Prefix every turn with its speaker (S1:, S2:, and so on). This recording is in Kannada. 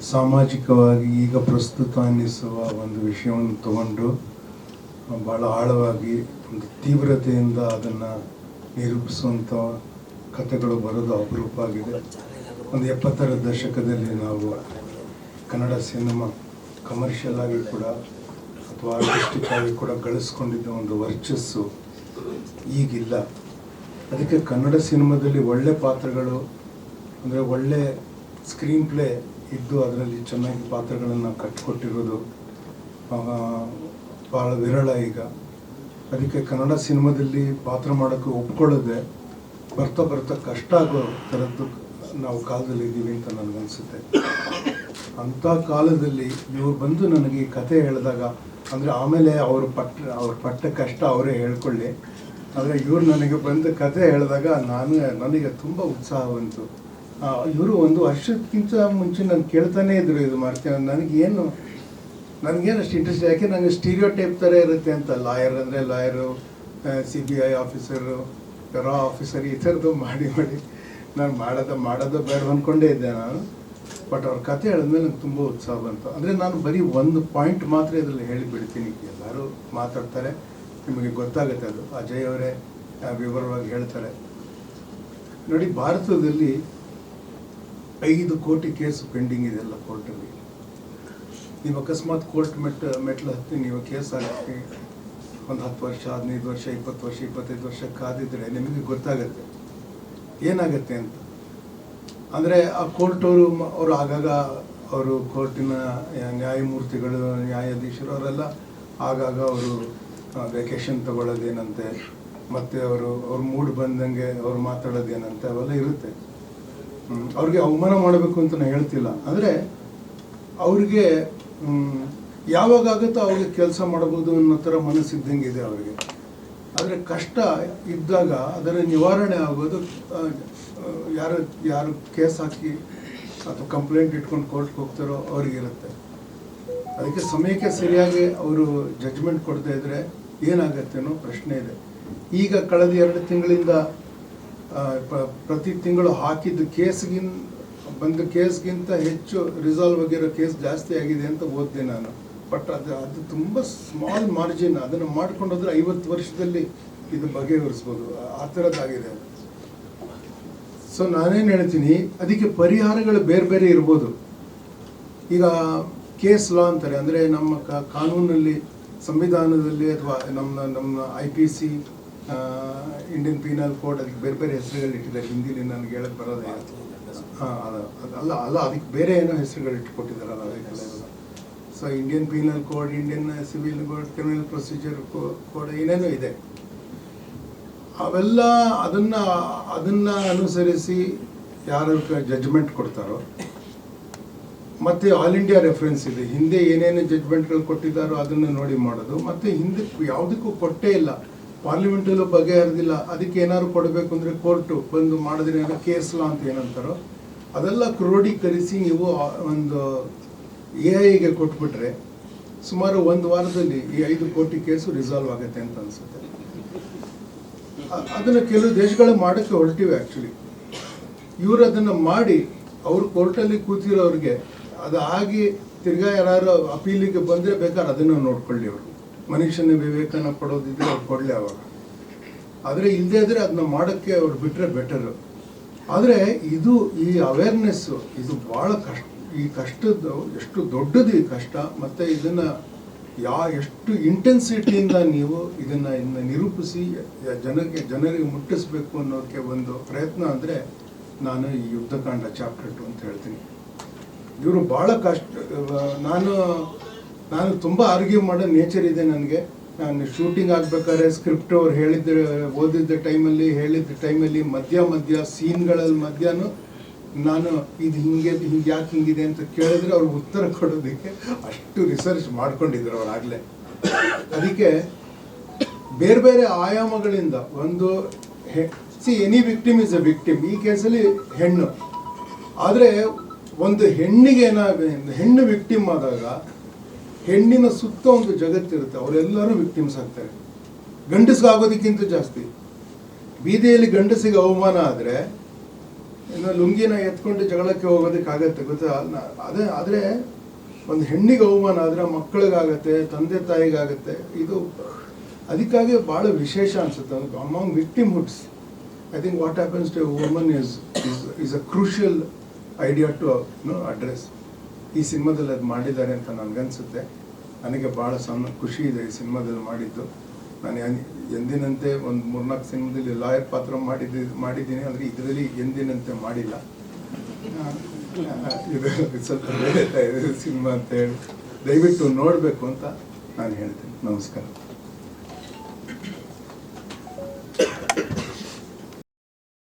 S1: ಸಾಮಾಜಿಕವಾಗಿ ಈಗ ಪ್ರಸ್ತುತ ಅನ್ನಿಸುವ ಒಂದು ವಿಷಯವನ್ನು ತಗೊಂಡು ಭಾಳ ಆಳವಾಗಿ ಒಂದು ತೀವ್ರತೆಯಿಂದ ಅದನ್ನು ನಿರೂಪಿಸುವಂಥ ಕಥೆಗಳು ಬರೋದು ಅಪರೂಪ ಆಗಿದೆ ಒಂದು ಎಪ್ಪತ್ತರ ದಶಕದಲ್ಲಿ ನಾವು ಕನ್ನಡ ಸಿನಿಮಾ ಕಮರ್ಷಿಯಲ್ ಆಗಿ ಕೂಡ ಅಥವಾ ಆರ್ಟಿಸ್ಟಿಕ್ ಆಗಿ ಕೂಡ ಗಳಿಸ್ಕೊಂಡಿದ್ದ ಒಂದು ವರ್ಚಸ್ಸು ಈಗಿಲ್ಲ. ಅದಕ್ಕೆ ಕನ್ನಡ ಸಿನಿಮಾದಲ್ಲಿ ಒಳ್ಳೆ ಪಾತ್ರಗಳು ಅಂದರೆ ಒಳ್ಳೆ ಸ್ಕ್ರೀನ್ ಪ್ಲೇ ಇದ್ದು ಅದರಲ್ಲಿ ಚೆನ್ನಾಗಿ ಪಾತ್ರಗಳನ್ನು ಕಟ್ಟಿಕೊಟ್ಟಿರೋದು ಭಾಳ ವಿರಳ ಈಗ. ಅದಕ್ಕೆ ಕನ್ನಡ ಸಿನಿಮಾದಲ್ಲಿ ಪಾತ್ರ ಮಾಡೋಕ್ಕೆ ಒಪ್ಕೊಳ್ಳೋದೆ ಬರ್ತಾ ಬರ್ತಾ ಕಷ್ಟ ಆಗೋ ಥರದ್ದು ನಾವು ಕಾಲದಲ್ಲಿ ಇದ್ದೀವಿ ಅಂತ ನನಗನ್ಸುತ್ತೆ. ಅಂಥ ಕಾಲದಲ್ಲಿ ಇವ್ರು ಬಂದು ನನಗೆ ಈ ಕಥೆ ಹೇಳಿದಾಗ, ಅಂದರೆ ಆಮೇಲೆ ಅವರು ಪಟ್ಟ ಅವ್ರ ಪಟ್ಟ ಕಷ್ಟ ಅವರೇ ಹೇಳ್ಕೊಳ್ಳಿ. ಆದರೆ ಇವರು ನನಗೆ ಬಂದು ಕತೆ ಹೇಳಿದಾಗ ನಾನು ನನಗೆ ತುಂಬ ಉತ್ಸಾಹ ಬಂತು ಇವರು ಒಂದು ವರ್ಷಕ್ಕಿಂತ ಮುಂಚೆ ನಾನು ಕೇಳ್ತಾನೆ ಇದ್ರು ಇದು ಮಾಡ್ತೀನಿ ನನಗೇನು ನನಗೇನು ಅಷ್ಟು ಇಂಟ್ರೆಸ್ಟ್ ಯಾಕೆ ನನಗೆ ಸ್ಟೀರಿಯೋ ಟೈಪ್ ಥರ ಇರುತ್ತೆ ಅಂತ ಲಾಯರ್ ಅಂದರೆ lawyer C B I officer Ra officer ಈ ಥರದ್ದು ಮಾಡಿ ಮಾಡಿ ನಾನು ಮಾಡೋದು ಮಾಡೋದು ಬೇಡ ಅಂದ್ಕೊಂಡೇ ಇದ್ದೆ ನಾನು. ಬಟ್ ಅವ್ರ ಕತೆ ಹೇಳಿದ್ಮೇಲೆ ನಂಗೆ ತುಂಬ ಉತ್ಸಾಹ ಬಂತು. ಅಂದರೆ ನಾನು ಬರೀ ಒಂದು ಪಾಯಿಂಟ್ ಮಾತ್ರ ಇದರಲ್ಲಿ ಹೇಳಿಬಿಡ್ತೀನಿ ಎಲ್ಲರೂ ಮಾತಾಡ್ತಾರೆ. ನಿಮಗೆ ಗೊತ್ತಾಗುತ್ತೆ ಅದು. ಅಜಯ್ ಅವರೇ ವಿವರವಾಗಿ ಹೇಳ್ತಾರೆ. ನೋಡಿ, ಭಾರತದಲ್ಲಿ ಐದು ಕೋಟಿ ಕೇಸು ಪೆಂಡಿಂಗ್ ಇದೆಲ್ಲ ಕೋರ್ಟಲ್ಲಿ. ನೀವು ಅಕಸ್ಮಾತ್ ಕೋರ್ಟ್ ಮೆಟ್ ಮೆಟ್ಲು ಹತ್ತಿ ನೀವು ಕೇಸ್ ಹಾಕಿ ಒಂದು ಹತ್ತು ವರ್ಷ, ಹದಿನೈದು ವರ್ಷ, ಇಪ್ಪತ್ತು ವರ್ಷ, ಇಪ್ಪತ್ತೈದು ವರ್ಷ ಕಾದಿದ್ರೆ ನಿಮಗೆ ಗೊತ್ತಾಗುತ್ತೆ. ಏನಾಗುತ್ತೆ ಅಂತ? ಅಂದರೆ ಆ ಕೋರ್ಟ್ ಅವರು ಅವರು ಆಗಾಗ ಅವರು ಕೋರ್ಟಿನ ನ್ಯಾಯಮೂರ್ತಿಗಳು, ನ್ಯಾಯಾಧೀಶರು ಅವರೆಲ್ಲ ಆಗಾಗ ಅವರು ವೆಕೇಶನ್ ತಗೊಳ್ಳೋದೇನಂತೆ, ಮತ್ತು ಅವರು, ಅವ್ರ ಮೂಡ್ ಬಂದಂಗೆ ಅವ್ರು ಮಾತಾಡೋದೇನಂತೆ ಅವೆಲ್ಲ ಇರುತ್ತೆ. ಅವ್ರಿಗೆ ಅವಮಾನ ಮಾಡಬೇಕು ಅಂತ ನಾನು ಹೇಳ್ತಿಲ್ಲ. ಆದರೆ ಅವ್ರಿಗೆ ಯಾವಾಗ ಆಗುತ್ತೋ ಅವ್ರಿಗೆ ಕೆಲಸ ಮಾಡಬಹುದು ಅನ್ನೋ ಥರ ಮನಸ್ಸಿದ್ದಂಗೆ ಇದೆ ಅವರಿಗೆ. ಆದರೆ ಕಷ್ಟ ಇದ್ದಾಗ ಅದರ ನಿವಾರಣೆ ಆಗೋದು ಯಾರು ಯಾರು ಕೇಸ್ ಹಾಕಿ ಅಥವಾ ಕಂಪ್ಲೇಂಟ್ ಇಟ್ಕೊಂಡು ಕೋರ್ಟ್ಗೆ ಹೋಗ್ತಾರೋ ಅವ್ರಿಗಿರುತ್ತೆ. ಅದಕ್ಕೆ ಸಮಯಕ್ಕೆ ಸರಿಯಾಗಿ ಅವರು ಜಡ್ಜ್ಮೆಂಟ್ ಕೊಡ್ತಾ ಇದ್ರೆ ಏನಾಗತ್ತೆ ಅನ್ನೋ ಪ್ರಶ್ನೆ ಇದೆ. ಈಗ ಕಳೆದ ಎರಡು ತಿಂಗಳಿಂದ ಪ್ರತಿ ತಿಂಗಳು ಹಾಕಿದ್ದು ಕೇಸ್ಗಿನ್, ಬಂದ ಕೇಸ್ಗಿಂತ ಹೆಚ್ಚು ರಿಸಾಲ್ವ್ ಆಗಿರೋ ಕೇಸ್ ಜಾಸ್ತಿ ಆಗಿದೆ ಅಂತ ಓದಿದೆ ನಾನು. ಬಟ್ ಅದು ಅದು ತುಂಬ ಸ್ಮಾಲ್ ಮಾರ್ಜಿನ್ ಅದನ್ನು ಮಾಡ್ಕೊಂಡೋದ್ರೆ ಐವತ್ತು ವರ್ಷದಲ್ಲಿ ಇದು ಬಗೆಹರಿಸ್ಬೋದು. ಆ- ಥರದ್ದಾಗಿದೆ ಸೊ ನಾನೇನು ಹೇಳ್ತೀನಿ, ಅದಕ್ಕೆ ಪರಿಹಾರಗಳು ಬೇರೆ ಬೇರೆ ಇರ್ಬೋದು. ಈಗ ಕೇಸ್ ಲಾ ಅಂತಾರೆ. ಅಂದರೆ ನಮ್ಮ ಕಾನೂನಲ್ಲಿ, ಸಂವಿಧಾನದಲ್ಲಿ ಅಥವಾ ನಮ್ಮ ನಮ್ಮ I P C Indian penal code ಅದಕ್ಕೆ ಬೇರೆ ಬೇರೆ ಹೆಸರುಗಳು ಇಟ್ಟಿದ್ದಾರೆ. ಹಿಂದಿಲಿ ನನಗೆ ಹೇಳಕ್ ಬರೋದೇ ಹಾಂ ಅಲ್ಲ ಅಲ್ಲ, ಅದಕ್ಕೆ ಬೇರೆ ಏನೋ ಹೆಸರುಗಳು ಇಟ್ಟುಕೊಟ್ಟಿದ್ದಾರಲ್ಲ ಅದಕ್ಕೆಲ್ಲ so Indian penal code Indian civil code criminal procedure code ಏನೇನೋ ಇದೆ. ಅವೆಲ್ಲ ಅದನ್ನು ಅದನ್ನು ಅನುಸರಿಸಿ ಯಾರು ಜಜ್ಮೆಂಟ್ ಕೊಡ್ತಾರೋ, ಮತ್ತು ಆಲ್ ಇಂಡಿಯಾ ರೆಫರೆನ್ಸ್ ಇದೆ. ಹಿಂದೆ ಏನೇನು ಜಜ್ಮೆಂಟ್ಗಳು ಕೊಟ್ಟಿದ್ದಾರೋ ಅದನ್ನು ನೋಡಿ ಮಾಡೋದು. ಮತ್ತು ಹಿಂದೆ ಯಾವುದಕ್ಕೂ ಕೊಟ್ಟೇ ಇಲ್ಲ. ಪಾರ್ಲಿಮೆಂಟಲ್ಲೂ ಬಗೆಹರಿದಿಲ್ಲ ಅದಕ್ಕೆ ಏನಾದ್ರು ಕೊಡಬೇಕು ಅಂದರೆ ಕೋರ್ಟು ಬಂದು ಮಾಡಿದ್ರೆ ಏನೋ ಕೇಸ್ ಲಾ ಅಂತ ಏನಂತಾರೋ, ಅದೆಲ್ಲ ಕ್ರೋಢೀಕರಿಸಿ ನೀವು ಒಂದು ಎ ಐಗೆ ಕೊಟ್ಬಿಟ್ರೆ ಸುಮಾರು ಒಂದು ವಾರದಲ್ಲಿ ಈ ಐದು ಕೋಟಿ ಕೇಸು ರಿಸಾಲ್ವ್ ಆಗುತ್ತೆ ಅಂತ ಅನ್ಸುತ್ತೆ. ಅದನ್ನು ಕೆಲವು ದೇಶಗಳು ಮಾಡೋಕ್ಕೆ ಹೊರಟಿವೆ ಆ್ಯಕ್ಚುಲಿ ಇವರು ಅದನ್ನು ಮಾಡಿ ಅವರು ಕೋರ್ಟಲ್ಲಿ ಕೂತಿರೋರಿಗೆ ಅದು ಆಗಿ ತಿರ್ಗಾ ಯಾರು ಅಪೀಲಿಗೆ ಬಂದರೆ ಬೇಕಾದ್ರೆ ಅದನ್ನು ನೋಡ್ಕೊಳ್ಳಿ ಅವರು ಮನುಷ್ಯನ ವಿವೇಕನ ಕೊಡೋದಿದ್ರೆ ಅವ್ರು ಕೊಡಲಿ ಅವಾಗ. ಆದರೆ ಇಲ್ಲದೆ ಇದ್ರೆ ಅದನ್ನ ಮಾಡೋಕ್ಕೆ ಅವ್ರು ಬಿಟ್ಟರೆ ಬೆಟರ್ ಆದರೆ ಇದು ಈ ಅವೇರ್ನೆಸ್ಸು ಇದು ಭಾಳ ಕಷ್ಟ, ಈ ಕಷ್ಟದ್ದು ಎಷ್ಟು ದೊಡ್ಡದು ಈ ಕಷ್ಟ, ಮತ್ತು ಇದನ್ನು ಯಾ ಎಷ್ಟು ಇಂಟೆನ್ಸಿಟಿಯಿಂದ ನೀವು ಇದನ್ನು ಇನ್ನು ನಿರೂಪಿಸಿ ಜನಕ್ಕೆ, ಜನರಿಗೆ ಮುಟ್ಟಿಸ್ಬೇಕು ಅನ್ನೋಕ್ಕೆ ಒಂದು ಪ್ರಯತ್ನ ಅಂದರೆ ನಾನು ಈ ಯುದ್ಧಕಾಂಡ ಚಾಪ್ಟರ್ ಟು ಅಂತ ಹೇಳ್ತೀನಿ. ಇವರು ಭಾಳ ಕಷ್ಟ ನಾನು ನಾನು ತುಂಬ ಆರ್ಗ್ಯೂ ಮಾಡೋ ನೇಚರ್ ಇದೆ ನನಗೆ. ನಾನು ಶೂಟಿಂಗ್ ಆಗ್ಬೇಕಾದ್ರೆ ಸ್ಕ್ರಿಪ್ಟ್ ಅವ್ರು ಹೇಳಿದ್ದ ಓದಿದ್ದ ಟೈಮಲ್ಲಿ ಹೇಳಿದ್ದ ಟೈಮಲ್ಲಿ ಮಧ್ಯ ಮಧ್ಯ ಸೀನ್ಗಳಲ್ಲಿ ಮಧ್ಯಾಹ್ನ ನಾನು ಇದು ಹಿಂಗೆ ಹಿಂಗೆ, ಯಾಕೆ ಹಿಂಗಿದೆ ಅಂತ ಕೇಳಿದ್ರೆ ಅವ್ರಿಗೆ ಉತ್ತರ ಕೊಡೋದಕ್ಕೆ ಅಷ್ಟು ರಿಸರ್ಚ್ ಮಾಡ್ಕೊಂಡಿದ್ರು ಅವ್ರು ಆಗಲೇ. ಅದಕ್ಕೆ ಬೇರೆ ಬೇರೆ ಆಯಾಮಗಳಿಂದ ಒಂದು see any victim is a victim ಈ ಕೇಸಲ್ಲಿ ಹೆಣ್ಣು. ಆದರೆ ಒಂದು ಹೆಣ್ಣಿಗೆ ಏನಾಗ, ಹೆಣ್ಣು ವಿಕ್ಟಿಮ್ ಆದಾಗ ಹೆಣ್ಣಿನ ಸುತ್ತ ಒಂದು ಜಗತ್ತಿರುತ್ತೆ, ಅವರೆಲ್ಲರೂ ವಿಕ್ಟಿಮ್ಸ್ ಆಗ್ತಾರೆ. ಗಂಡಸ್ಗಾಗೋದಕ್ಕಿಂತ ಜಾಸ್ತಿ. ಬೀದಿಯಲ್ಲಿ ಗಂಡಸಿಗೆ ಅವಮಾನ ಆದರೆ, ಇನ್ನು ಲುಂಗಿನ ಎತ್ಕೊಂಡು ಜಗಳಕ್ಕೆ ಹೋಗೋದಕ್ಕಾಗತ್ತೆ ಗೊತ್ತಾ? ಅದೇ, ಆದರೆ ಒಂದು ಹೆಣ್ಣಿಗೆ ಅವಮಾನ ಆದರೆ ಮಕ್ಕಳಿಗಾಗತ್ತೆ, ತಂದೆ ತಾಯಿಗಾಗತ್ತೆ, ಇದು ಅದಕ್ಕಾಗಿ ಭಾಳ ವಿಶೇಷ ಅನ್ಸುತ್ತೆ. Among ವಿಕ್ಟಿಮ್ಹುಡ್ಸ್ I think what happens to woman is is a crucial idea to know address ಈ ಸಿನಿಮಾದಲ್ಲಿ ಅದು ಮಾಡಿದ್ದಾರೆ ಅಂತ ನನಗನ್ಸುತ್ತೆ. ನನಗೆ ಭಾಳ ಸಣ್ಣ ಖುಷಿ ಇದೆ ಈ ಸಿನಿಮಾದಲ್ಲಿ ಮಾಡಿದ್ದು. ನಾನು ಎಂದಿನಂತೆ ಒಂದು ಮೂರ್ನಾಲ್ಕು ಸಿನಿಮಾದಲ್ಲಿ ಲಾಯರ್ ಪಾತ್ರ ಮಾಡಿದ್ದೆ, ಮಾಡಿದ್ದೀನಿ. ಆದರೆ ಇದರಲ್ಲಿ ಎಂದಿನಂತೆ ಮಾಡಿಲ್ಲ. ಇದು ಸ್ವಲ್ಪ ಸಿನಿಮಾ ಅಂತ ಹೇಳಿ. ದಯವಿಟ್ಟು ನೋಡಬೇಕು ಅಂತ ನಾನು ಹೇಳ್ತೀನಿ. ನಮಸ್ಕಾರ.